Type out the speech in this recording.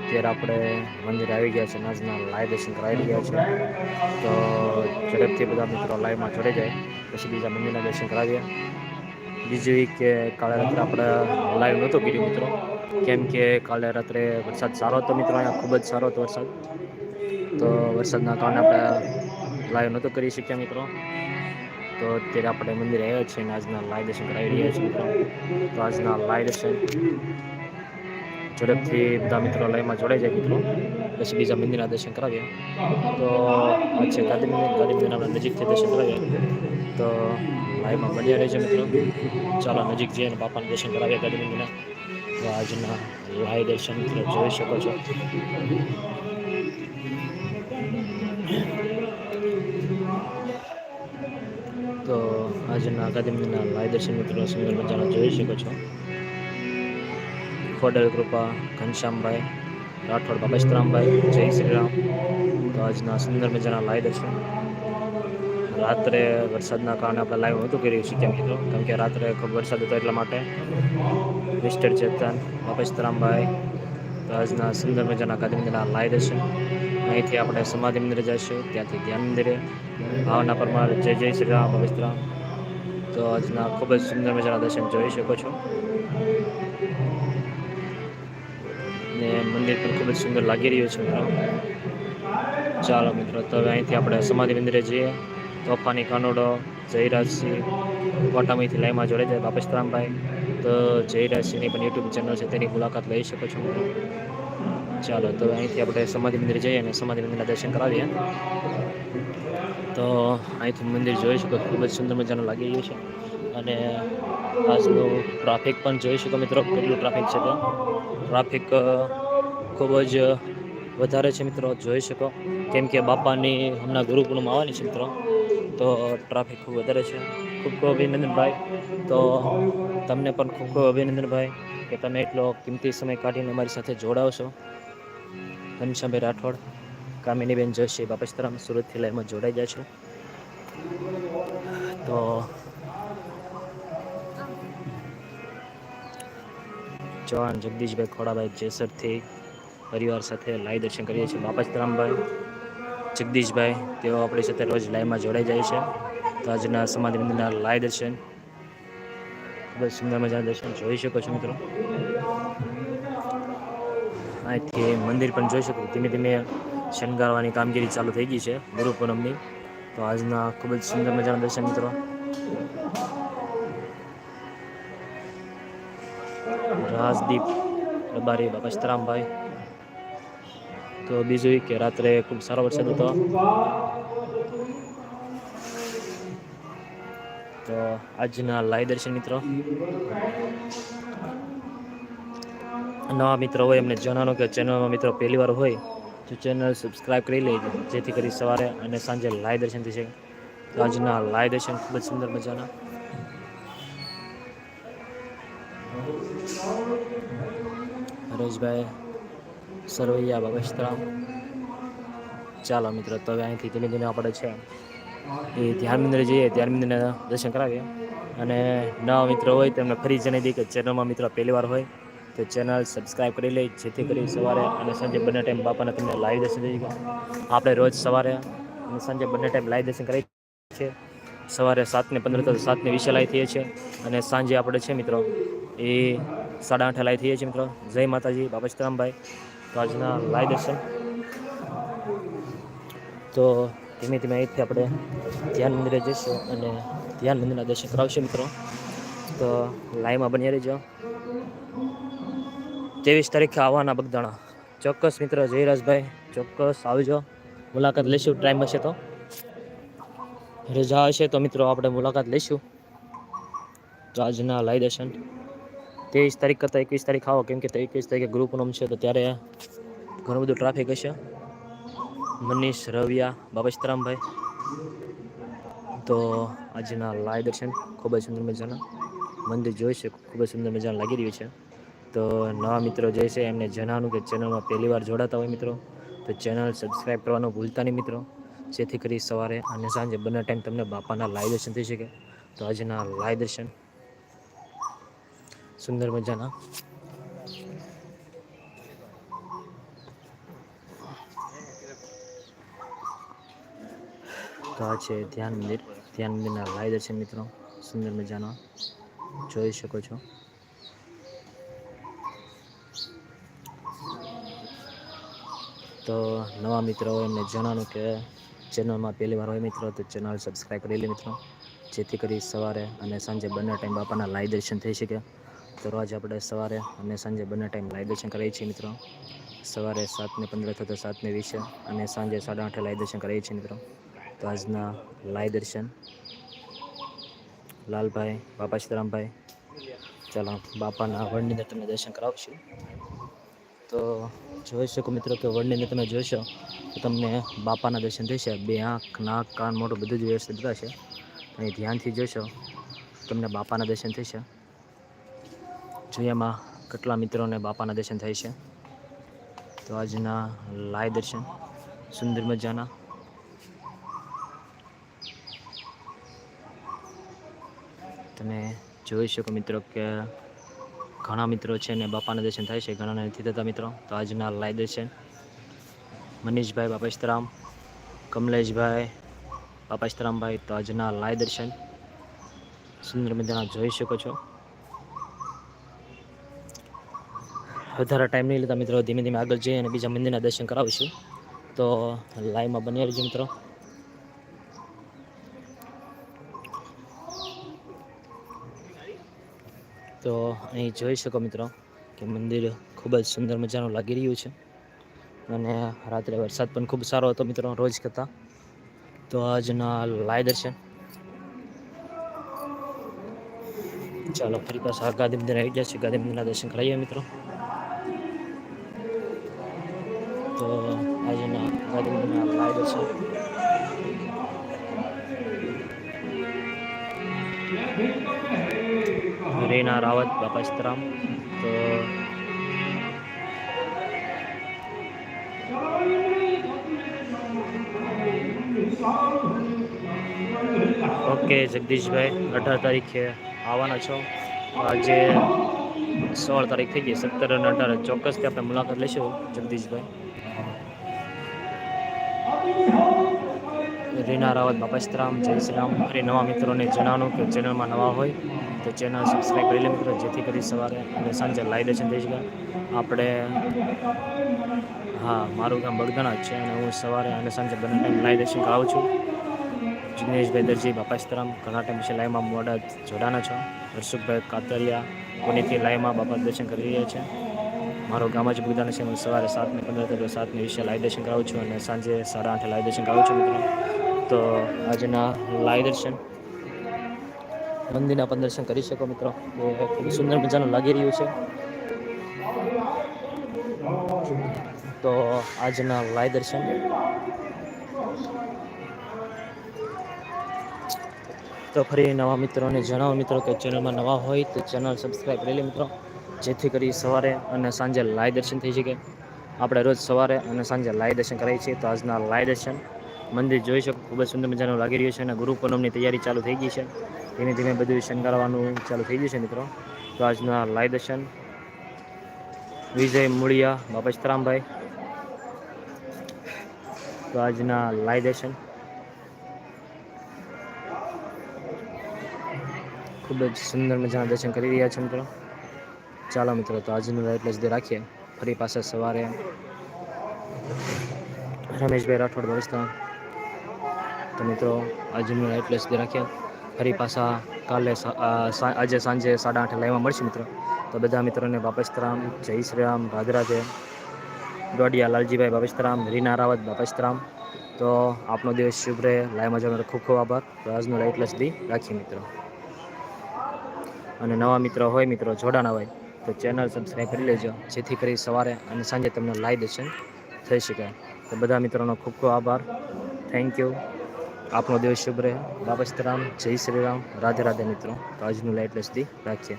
અત્યારે આપણે મંદિર આવી ગયા છે આજના લાઈવ દર્શન કરાવી ગયા છે. તો ઝડપથી બધા મિત્રો લાઈવમાં જોડે જાય, પછી બીજા મંદિરના દર્શન કરાવીએ. બીજું કે કાલે રાત્રે આપણે લાઈવ નહોતું કર્યું મિત્રો. કેમ કે કાલે રાત્રે વરસાદ સારો હતો મિત્રો, અહીંયા ખૂબ જ સારો હતો વરસાદ. તો વરસાદના કારણે આપણે લાઈવ નહોતું કરી શક્યા મિત્રો. તો અત્યારે આપણે મંદિર આવ્યા છીએ અને આજના લાઈવ દર્શન કરાવી રહ્યા છીએ મિત્રો. તો આજના લાઈવ દર્શન ઝડપથી બધા મિત્રો લાઈવમાં જોડાઈ જાય મિત્રો. પછી બીજા મંદિરના દર્શન કરાવીએ. તો આ છે ગાંધી મંદિર ગાંધી મંદિર નજીકથી દર્શન કરાવીએ. તો લાઈવમાં બન્યા રહેજો મિત્રો. ચાલો નજીક જઈને બાપાને દર્શન કરાવીએ ગાંધી મંદિરના. તો આજના લાઈવ દર્શન મિત્રો જોઈ શકો છો. તો આજના અકાદમીના લાઈવ દર્શન મિત્રો સુંદર મજાના જોઈ શકો છો. ખોડલ કૃપા, ઘનશ્યામભાઈ, રાઠોડ બાબસ્તરામભાઈ જય શ્રી રામ તો આજના સુંદર મજાના લાઈવ દર્શન રાત્રે વરસાદના કારણે આપણે લાઈવ નહોતું કરી શક્યા કીધું કેમ કે રાત્રે ખૂબ વરસાદ હતો એટલા માટે. મિસ્ટર ચેતન બાબસ્તરામભાઈ તો આજના સુંદર મજાના કાદિમંદિરના લાઈવ દર્શન અહીંથી આપણે સમાધિ મંદિરે જઈશું, ત્યાંથી ધ્યાન મંદિરે. ભાવના પરમાર, જય જય શ્રી રામ બાબસ્તરામ તો આજના ખૂબ જ સુંદર મજાના દર્શન જોઈ શકો છો. ને મંદિર પણ ખૂબ જ સુંદર લાગી રહ્યું છે મિત્રો. ચાલો મિત્રો, તો અહીંથી આપણે સમાધિ મંદિરે જઈએ. તોફાની કાનોડો, જયરાજસિંહ કોટામીથી લાઈમાં જોડે જાય બાપસ્તરામભાઈ તો જયરાજસિંહની પણ યુટ્યુબ ચેનલ છે, તેની મુલાકાત લઈ શકો છો મિત્રો. ચાલો, તો અહીંથી આપણે સમાધિ મંદિર જઈએ અને સમાધિ મંદિરના દર્શન કરાવીએ. તો અહીંથી મંદિર જોઈ શકો ખૂબ જ સુંદર મજાનું લાગી રહ્યું છે. અને આજનું ટ્રાફિક પણ જોઈ શકો મિત્રો, કેટલું ટ્રાફિક છે તો. ટ્રાફિક ખૂબ જ વધારે છે મિત્રો. જોઈ શકો. કેમ કે બાપાની હમણાં ગુરુ પૂનમ આવવાની છે મિત્રો. તો ટ્રાફિક ખૂબ વધારે છે. ખૂબ ખૂબ અભિનંદનભાઈ. તો તમને પણ ખૂબ ખૂબ અભિનંદનભાઈ કે તમે એટલો કિંમતી સમય કાઢીને અમારી સાથે જોડાવશો. ઘનશ્યામભાઈ રાઠોડ, કામિનીબેન જોશી બાપસ્તરામ સુરતથી લાઈમાં જોડાઈ જાય છે. તો ચૌહાણ, જગદીશભાઈ ખોડાભાઈ જેસરથી પરિવાર સાથે લાઈવ દર્શન કરીએ છીએ. બાપસ્તરામભાઈ જગદીશભાઈ, તેઓ આપણી સાથે રોજ લાઈવમાં જોડાઈ જાય છે. તો આજના સમાધિ મંદિરના લાઈવ દર્શન, ખૂબ જ સુંદર મજાના દર્શન જોઈ શકો છો મિત્રો. અહીંથી મંદિર પણ જોઈ શકો ધીમે ધીમે શણગારવાની કામગીરી ચાલુ થઈ ગઈ છે ગુરુ પૂનમની. તો આજના ખૂબ જ સુંદર મજાના દર્શન મિત્રો. રાજદીપ રબારી બાપસ્તરામભાઈ તો બીજું કે રાત્રે ખૂબ સારો વરસાદ હતો. તો આજના લાઈવ દર્શન મિત્રો. નવા મિત્રો હોય એમને જણાવો કે ચેનલમાં મિત્રો પહેલી વાર હોય તો ચેનલ સબસ્ક્રાઈબ કરી લેજો. જેથી કરી સવારે અને સાંજે લાઈવ દર્શન થઈ શકે તો આજના લાઈવ દર્શન ખૂબ જ સુંદર મજાના. હરેશભાઈ સરવૈયા બાબસ્તરામ ચાલો મિત્રો, તો હવે અહીંથી ધીમે ધીમે આપણે છે. એ ધ્યાન મંદિરે જઈએ, ધ્યાન દર્શન કરાવીએ. અને નવા મિત્રો હોય તો એમને ફરી જણાવી દઈએ કે ચેનલમાં મિત્રો પહેલી વાર હોય, તો ચેનલ સબસ્ક્રાઈબ કરી લે, જેથી કરી સવારે અને સાંજે બંને ટાઈમ બાપાના તમને લાઈવ દર્શન થઈ ગયા આપણે રોજ સવારે અને સાંજે બંને ટાઈમ લાઈવ દર્શન કરીએ છીએ. સવારે સાતને પંદર તો સાતને વીસે લાઈ થઈએ છીએ. અને સાંજે આપણે છે મિત્રો, એ સાડા આઠે લાઈ થઈએ છીએ મિત્રો. જય માતાજી બાપસ્તરામભાઈ તો આજના તો ધીમે ધીમે અહીંથી આપણે ધ્યાન મંદિરે જઈશું અને ધ્યાન મંદિરના દર્શન કરાવશું મિત્રો. તો લાઈવમાં બની રહેજો. ત્રેવીસ તારીખે આવવાના બગદાણા. ચોક્કસ મિત્ર જયરાજભાઈ, ચોક્કસ આવજો. મુલાકાત લઈશું ટાઈમ હશે તો. રજા હશે તો મિત્રો આપણે મુલાકાત લઈશું. તો આજના લાઈ દર્શન. ત્રેવીસ તારીખ કરતાં એકવીસ તારીખ આવો, કેમ કે એકવીસ તારીખે ગ્રુપ પૂનમ છે, તો ત્યારે ઘણું બધું ટ્રાફિક હશે. મનીષ, રવિયા બાબસ્તરામભાઈ તો આજના લાય દર્શન ખૂબ જ સુંદર મજાના. મંદિર જોઈ છે, ખૂબ જ સુંદર મજાનું લાગી રહ્યું છે. તો નવા મિત્રો જે છે, એમને જણાવવાનું કે ચેનલમાં પહેલી વાર જોડાતા હોય મિત્રો, તો ચેનલ સબસ્ક્રાઈબ કરવાનું ભૂલતા નહીં મિત્રો. જેથી કરી સવારે અને સાંજે બંને ટાઈમ તમને બાપાના લાઈવ દર્શન થઈ શકે. તો આજના લાઈવ દર્શન સુંદર મજાના. તો આ છે ધ્યાન મંદિર. ધ્યાન મંદિરના લાઈ દર્શન મિત્રો. સુંદર મજાના. જોઈ શકો છો. તો નવા મિત્રો એમને જણાવું કે ચેનલમાં પહેલી વાર હોય મિત્રો તો ચેનલ સબસ્ક્રાઈબ કરી લે મિત્રો. જેથી કરી સવારે અને સાંજે બંને ટાઈમ બાપાના લાઈ દર્શન થઈ શકે. તો આપણે સવારે અને સાંજે બંને ટાઈમ લાઈ દર્શન કરીએ છીએ મિત્રો. સવારે સાતને પંદર થતા સાતને વીસે અને સાંજે સાડા આઠે લાઈ દર્શન કરીએ છીએ મિત્રો. તો આજના લાઈ દર્શન. લાલભાઈ, બાપા સીતારામભાઈ, ચાલો બાપાના વડની અંદર તમને દર્શન કરાવશું. તો જોઈ શકો મિત્રો કે વડની અંદર તમે જોશો તો તમને બાપાના દર્શન થશે. બે આંખ, નાક, કાન, મોઢું બધું જ વ્યવસ્થિત બતાવશે. અને ધ્યાનથી જોશો, તમને બાપાના દર્શન થશે. જોયામાં કેટલા મિત્રોને બાપાના દર્શન થાય છે. તો આજના લાય દર્શન, સુંદર મજાના. તમે જોઈ શકો મિત્રો કે ઘણા મિત્રો છે ને બાપાના દર્શન થાય છે, ઘણાને નથી થતા મિત્રો. તો આજના લાય દર્શન, મનીષભાઈ બાપસ્તરામ કમલેશભાઈ બાપસ્તરામભાઈ તો આજના લાય દર્શન. સુંદર મજાના જોઈ શકો છો. વધારે ટાઈમ નહીં લેતા મિત્રો. ધીમે ધીમે આગળ જઈએ અને બીજા મંદિરના દર્શન કરાવીશું. તો લાઈવમાં બની રહેજો મિત્રો. તો અહીં જોઈ શકો મિત્રો કે મંદિર ખૂબ જ સુંદર મજાનું લાગી રહ્યું છે. અને રાત્રે વરસાદ પણ ખૂબ સારો હતો મિત્રો રોજ કરતાં. તો આજના લાય દર્શન. ચાલો ફરી પાછા ગાંધી મંદિર આવી ગયા છે. ગાંધી મંદિરના દર્શન કરાવીએ મિત્રો. તો આજના ગાંધી મંદિરના છે. રેના રાવત બાપા સીતારામ તો ઓકે જગદીશભાઈ, અઢાર તારીખે આવવાના છો. આજે સોળ તારીખ થઈ ગઈ, સત્તર અને અઢાર. ચોક્કસથી આપણે મુલાકાત લઈશું, જગદીશભાઈ. રીના રાવત, બાપા સીતારામ જય શ્રી રામ. ફરી નવા મિત્રોને જણાવવાનું કે ચેનલમાં નવા હોય તો ચેનલ સબસ્ક્રાઈબ કરી લે મિત્રો, જેથી કરી સવારે અને સાંજે લાઈવ દર્શન થઈ શકાય આપણે, હા, મારું ગામ બગદાણા છે અને હું સવારે અને સાંજે બંને ટાઈમ લાઈવ દર્શન કરાવું છું. જિગ્નેશભાઈ દરજી બાપાસતરામ ઘણા ટાઈમ પછી લાઈવમાં મોડા જોડાના છો. હર્ષુભાઈ કાતરિયા કોનીથી લાઈવમાં બાપા દર્શન કરી રહ્યા છે. મારું જ બગદાણા છે. હું સવારે સાતને પંદર તો સાતને વિશે લાઈવ દર્શન કરાવું છું અને સાંજે સાડા આઠે લાઈવ દર્શન કરાવું છું મિત્રો. તો આજના લાઈવ દર્શન. મંદિરના પણ દર્શન કરી શકો મિત્રો. ખૂબ સુંદર મજાનું લાગી રહ્યું છે. તો આજના લાઈવ દર્શન. તો ફરી નવા મિત્રોને જણાવો મિત્રો કે ચેનલમાં નવા હોય તો ચેનલ સબસ્ક્રાઈબ કરી લે મિત્રો. જેથી કરી સવારે અને સાંજે લાઈવ દર્શન થઈ શકે. આપણે રોજ સવારે અને સાંજે લાઈવ દર્શન કરાવીએ છીએ. તો આજના લાઈવ દર્શન મંદિર જોઈ શકો. ખૂબ જ સુંદર મજાનું લાગી રહ્યું છે અને ગુરુ પૂનમની તૈયારી ચાલુ થઈ ગઈ છે. ધીમે ધીમે બધું શણગારવાનું ચાલુ થઈ ગયું છે મિત્રો. તો આજના લાઈવ દર્શન વિજય મૂળિયા બાપા તો આજના લાઈવ દર્શન ખૂબ જ સુંદર મજાના દર્શન કરી રહ્યા છે મિત્રો. ચાલો મિત્રો તો આજનું લાઈવ એટલે સુધી રાખીએ. ફરી પાછા સવારે રમેશભાઈ રાઠોડ ભવિષ્ય તો મિત્રો આજનું લાઈવ એટલે સુધી રાખીએ. ફરી પાછા કાલે સા- અ, સા- આજે સાંજે સાડા આઠે લાઈવમાં મળશે મિત્રો. તો બધા મિત્રોને બાપસ્તરામ જય શ્રી રામ રાધે રાધે ડોડિયા લાલજીભાઈ બાપસ્તરામ રીના રાવત બાપસ્તરામ તો આપનો દિવસ શુભ રહે. લાઈવમાં જવાનો ખૂબ ખૂબ આભાર. તો આજનું લાઈવ એટલે સુધી રાખીએ મિત્રો. અને નવા મિત્રો હોય, મિત્રો જોડાણા હોય, તો ચેનલ સબસ્ક્રાઈબ કરી લેજો. જેથી કરી સવારે અને સાંજે તમને લાઈવ દર્શન થઈ શકે. તો બધા મિત્રોનો ખૂબ ખૂબ આભાર. થેન્ક યુ આપનો દિવસ શુભ રહે. બાબા રામ. જય શ્રી રામ. રાધે રાધે મિત્રો. તો આજનું લાઈટ સુધી રાખીએ.